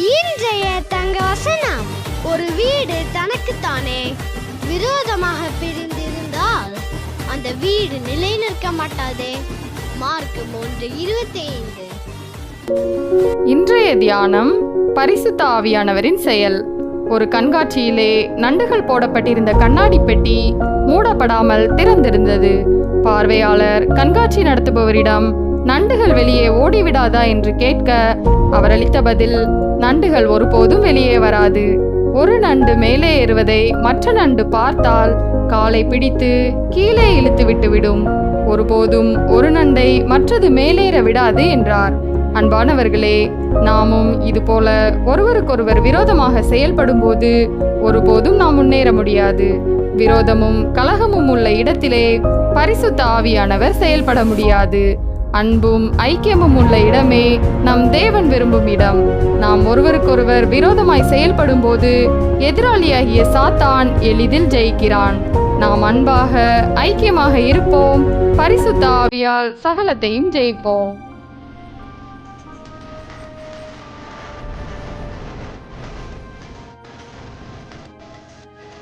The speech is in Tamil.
இன்றைய தங்க வசனம் ஒரு வீடு தனக்குத்தானே. விரோதமாக பிரிந்திருந்தால் அந்த வீடு நிலை நிற்க மாட்டாதே. மார்க் மூன்று இருபத்தி ஐந்து இன்றைய தியானம் பரிசுத்த ஆவியானவரின் செயல். ஒரு கண்காட்சியிலே நண்டுகள் போடப்பட்டிருந்த கண்ணாடி பெட்டி மூடப்படாமல் திறந்திருந்தது. பார்வையாளர் கண்காட்சி நடத்துபவரிடம் நண்டுகள் வெளியே ஓடிவிடாதா என்று கேட்க அவர் அளித்த பதில் நண்டுகள் ஒருபோதும் வெளியே வராது. ஒரு நண்டு மேலே ஏறுவதை மற்ற நண்டு பார்த்தால் காலை பிடித்து கீழே இழுத்து விட்டுவிடும். ஒருபோதும் ஒரு நண்டை மற்றது மேலேற விடாது என்றார். அன்பானவர்களே நாமும் இதுபோல ஒருவருக்கொருவர் விரோதமாக செயல்படும் போது ஒருபோதும் நாம் முன்னேற முடியாது. விரோதமும் கலகமும் உள்ள இடத்திலே பரிசுத்த ஆவியானவர் செயல்பட முடியாது. அன்பும் ஐக்கியமும் உள்ள இடமே நம் தேவன் விரும்பும் இடம். நாம் ஒருவருக்கொருவர் விரோதமாய் செயல்படும் போது எதிராளியாகிய சாத்தான் எளிதில் ஜெயிக்கிறான். நாம் அன்பாக ஐக்கியமாக இருப்போம். பரிசுத்த ஆவியால் சகலத்தையும் ஜெயிப்போம்.